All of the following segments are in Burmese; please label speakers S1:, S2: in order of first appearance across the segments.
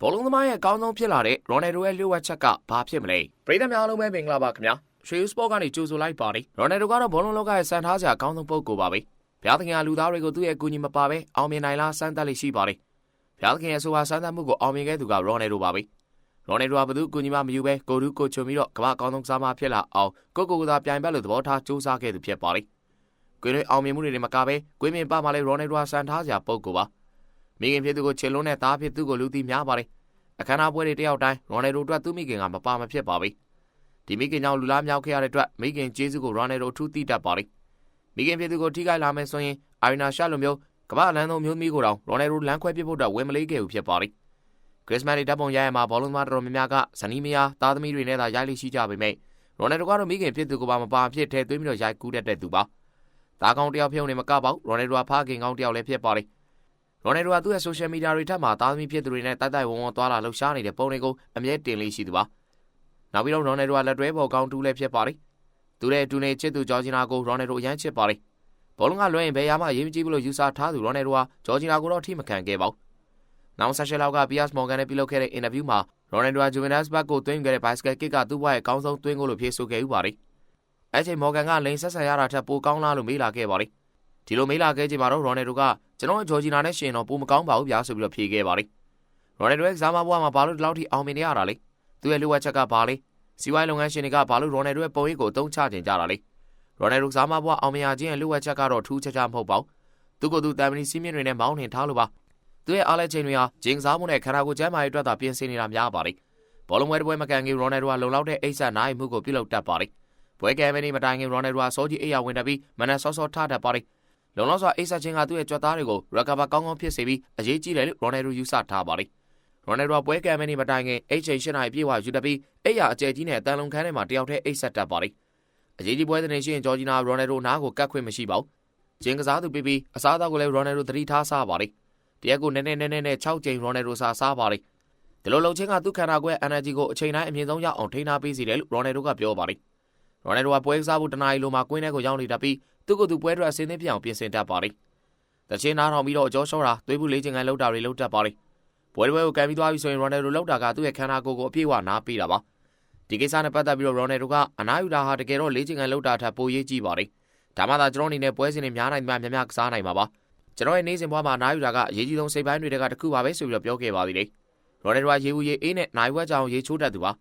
S1: ဘောလုံးသမားရဲ့အကောင်းဆုံးဖြစ်လာတဲ့ရိုနယ်ဒိုရဲ့လျှို့ဝှက်ချက်ကဘာဖြစ်မလဲပရိသတ်များအားလုံးပဲမင်္ဂလာပါခင်ဗျာရွှေစပေါ့ကနေကြိုဆိုလိုက်ပါတယ်ရိုနယ်ဒိုကတော့ဘောလုံးလောကရဲ့စံထားစရာအကောင်းဆုံးပုဂ္ဂိုလ်ပါပဲဘုရားသခင်ကလူသားတွေကိုသူ့ရဲ့အကူအညီမပါဘဲအောင်မြင်နိုင်လားစမ်းသပ်လေးရှိပါတယ်ဘုရားသခင်ရဲ့ဆိုပါစမ်းသပ်မှုကိုအောင်မြင်ခဲ့သူကရိုနယ်ဒိုပါပဲရိုနယ်ဒိုကဘသူအကူအညီမမယူဘဲကိုရူးကိုချုံပြီးတော့ကမ္ဘာအကောင်းဆုံးကစားမဖြစ်လာအောင်ကိုကိုကိုသာပြိုင်ဘက်လို့သဘောထားစူးစမ်းခဲ့သူဖြစ်ပါတယ်ကွေးတွေအောင်မြင်မှုတွေနဲ့မကဘဲကွေးမြင်ပါမှလည်းရိုနယ်ဒိုကစံထားစရာပုဂ္ဂိုလ်ပါ မိခင်ဖြစ်သူကိုချေလွန်းတဲ့သားဖြစ်သူကိုလူသိများပါတယ်အခမ်းအနားပွဲတွေတယောက်တိုင်းရိုနယ်ဒိုအတွက်သူ့မိခင်ကမပါမဖြစ်ပါဘူးဒီမိခင်ကြောင့်လူလားမြောက်ခဲ့ရတဲ့အတွက်မိခင်ကျေးဇူးကိုရိုနယ်ဒိုထူးသိတတ်ပါလိမ့်မိခင်ပြည်သူကိုထိခိုက်လာမယ်ဆိုရင်အာရီနာရှာလိုမျိုးကမ္ဘာလမ်းသုံးမျိုးမိကိုတောင်ရိုနယ်ဒိုလမ်းခွဲပစ်ဖို့အတွက်ဝင်မလေးခဲ့ဘူးဖြစ်ပါလိမ့်ခရစ်စမတ်နေ့တပ်ပုံရရမှာဘောလုံးသမားတော်များများကဇနီးမယားသားသမီးတွေနဲ့သာရိုက်လိရှိကြပေမဲ့ရိုနယ်ဒိုကတော့မိခင်ပြည်သူကိုပါမပါဖြစ်ထဲသွင်းပြီးတော့ရိုက်ကူးတတ်တဲ့သူပါသားကောင်းတယောက်ဖြုံနေမကပေါ့ရိုနယ်ဒိုကဖခင်ကောင်းတယောက်လည်းဖြစ်ပါလိမ့် ရိုနယ်ဒိုကသူ့ရဲ့ social media တွေထက်မှာသားသမီးဖြစ်သူတွေနဲ့တိုက်တိုက်ဝန်းဝန်းသွားလာလှုပ်ရှားနေတဲ့ပုံတွေကိုအမြဲတင်လေးရှိသူပါ။နောက်ပြီးတော့ရိုနယ်ဒိုကလက်တွဲပေါ်ကောင်းတူးလည်းဖြစ်ပါတယ်။သူရဲ့အတူနေချစ်သူဂျော်ဂျီနာကိုရိုနယ်ဒိုအရန်ချစ်ပါတယ်။ဘောလုံးကလွှဲရင်ဘယ်ရမှရေးမကြည့်ဘူးလို့ယူဆထားသူရိုနယ်ဒိုကဂျော်ဂျီနာကိုတော့ထိမခံခဲ့ပါဘူး။နောက်ဆက်ရှယ်လောက်က PS Morgan နဲ့ပြုလုပ်ခဲ့တဲ့အင်တာဗျူးမှာရိုနယ်ဒိုကဂျူဗန်နက်စ်ဘတ်ကိုသွင်းခဲ့တဲ့ဘိုက်စကယ်ကစ်ကသူ့ဘဝရဲ့အကောင်းဆုံးသွင်းကိုလို့ဖြေဆိုခဲ့ဥပါတယ်။အဲ့ချိန်မော်ဂန်ကလိန်ဆက်ဆံရတာထက်ပိုကောင်းလားလို့မေးလာခဲ့ပါတယ်။ ဒီလိုမေးလာခဲ့ချိန်မှာတော့ရိုနယ်ဒိုကကျွန်တော်ဂျော်ဂျီနာနဲ့ရှင်တော့ပုံမကောင်းပါဘူးဗျာဆိုပြီးတော့ဖြေခဲ့ပါလိရိုနယ်ဒိုရဲ့ကစားမဘွားမှာဘာလို့ဒီလောက်ထိအောင်မြင်နေရတာလဲသူရဲ့လိုအပ်ချက်ကဘာလဲစီဝိုင်းလုပ်ငန်းရှင်တွေကဘာလို့ရိုနယ်ဒိုရဲ့ပုံရိပ်ကိုအသုံးချတင်ကြတာလဲရိုနယ်ဒိုကစားမဘွားအောင်မြင်ရခြင်းရဲ့လိုအပ်ချက်ကတော့ထူးခြားခြားမဟုတ်ပါဘူးသူကသူတမ်မနီစီးမြင့်တွေနဲ့မောင်းနှင်ထားလို့ပါသူရဲ့အားလဲချိန်တွေဟာဂျင်းကစားမှုနဲ့ခန္ဓာကိုယ်ကျန်းမာရေးအတွက်သာပြင်ဆင်နေတာများပါလိဘောလုံးပွဲတစ်ပွဲမကန်ခင်ရိုနယ်ဒိုကလုံလောက်တဲ့အိတ်ဆက်နိုင်မှုကိုပြုလုပ်တတ်ပါလိပွဲကဲမနီမတိုင်ခင်ရိုနယ်ဒိုကစောကြီးအိယာဝင်တက်ပြီးမနက်စောစောထတတ်ပါလိ လုံလောက်စွာအိတ်ဆက်ခြင်းကသူ့ရဲ့ကြွက်သားတွေကိုရကာဘာကောင်းကောင်းဖြစ်စေပြီးအရေးကြီးတယ်လို့ရိုနယ်ဒိုယူဆထားပါလိရိုနယ်ဒိုပွဲကံမင်းမတိုင်ခင် HH နိုင်ပြေးဝယူတပြီးအိယာအကျယ်ကြီးနဲ့အတန်လုံခန်းထဲမှာတယောက်တည်းအိတ်ဆက်တတ်ပါလိအရေးကြီးပွဲတဲ့နေရှင်ဂျော်ဂျီနာရိုနယ်ဒိုနားကိုကတ်ခွင့်မရှိပါဘူးဂျင်းကစားသူပြီးပြီးအစားအသောက်ကိုလည်းရိုနယ်ဒိုသတိထားစားပါလိတရက်ကိုနည်းနည်းနည်းနည်းနဲ့6ကြိမ်ရိုနယ်ဒိုစားစားပါလိဒီလိုလုံချင်းကသူ့ခန္ဓာကိုယ် energy ကိုအချိန်တိုင်းအမြင့်ဆုံးရအောင်ထိန်းထားပေးစီတယ်လို့ရိုနယ်ဒိုကပြောပါလိ ရိုနယ်ဒိုကပွဲကစားဖို့တနားရီလိုမှာကွင်းထဲကိုရောက်နေတတ်ပြီးသူ့ကိုယ်သူပွဲအတွက်အစင်းသင်းပြအောင်ပြင်ဆင်တတ်ပါလိတချင်းနားထောင်ပြီးတော့အကျော်လျှော့တာသွေးပူလေးချင်ကန်လောက်တာတွေလောက်တတ်ပါလိပွဲပွဲကိုကန်ပြီးသွားပြီဆိုရင်ရိုနယ်ဒိုလောက်တာကသူ့ရဲ့ခန္ဓာကိုယ်ကိုအပြည့်အဝနားပေးတာပါဒီကိစ္စနဲ့ပတ်သက်ပြီးတော့ရိုနယ်ဒိုကအနားယူတာဟာတကယ်တော့လေးချင်ကန်လောက်တာထပ်ပိုရေးကြည့်ပါလိဒါမှသာကျွန်တော်အနေနဲ့ပွဲစဉ်တွေများနိုင်မှများများကစားနိုင်မှာပါကျွန်တော်ရဲ့နေ့စဉ်ဘဝမှာအနားယူတာကအရေးကြီးဆုံးစိတ်ပိုင်းတွေကတခုပါပဲဆိုပြီးတော့ပြောခဲ့ပါသေးတယ်ရိုနယ်ဒိုကရေဘူးရေအေးနဲ့နိုင်ဝက်ကြောင်ရေချိုးတတ်သူပါ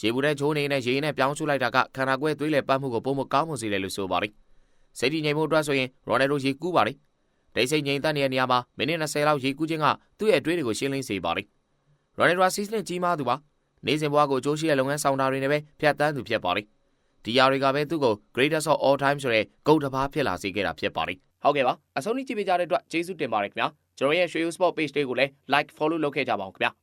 S1: ရေဘူးတဲ့ချိုးနေနဲ့ရေနဲ့ပြောင်းချိုးလိုက်တာကခန္ဓာကိုယ်သွေးလေပတ်မှုကိုပုံမကောင်းမှုစေတယ်လို့ဆိုပါလိစိတ်တည်ငြိမ်မှုအတွက်ဆိုရင်ရိုနယ်ဒိုရေကူးပါလိဒိတ်စိတ်ငြိမ်သက်နေတဲ့နေရာမှာမိနစ်20လောက်ရေကူးခြင်းကသူ့ရဲ့အတွေးတွေကိုရှင်းလင်းစေပါလိရိုနယ်ဒိုစီးစနစ်ကြီးမားသူပါနေစဉ်ဘဝကိုအကျိုးရှိတဲ့လုပ်ငန်းဆောင်တာတွေနဲ့ပဲဖြတ်တန်းသူဖြစ်ပါလိဒီຢာတွေကပဲသူ့ကို greatest of all time ဆိုတဲ့ဂုတ်တစ်ပါးဖြစ်လာစေခဲ့တာဖြစ်ပါလိဟုတ်ကဲ့ပါအဆုံးထိကြည့်ပေးကြတဲ့အတွက်ကျေးဇူးတင်ပါတယ်ခင်ဗျာကျွန်တော်ရဲ့ရွှေ sport page လေးကိုလည်း like follow လုပ်ခဲ့ကြပါအောင်ခင်ဗျာ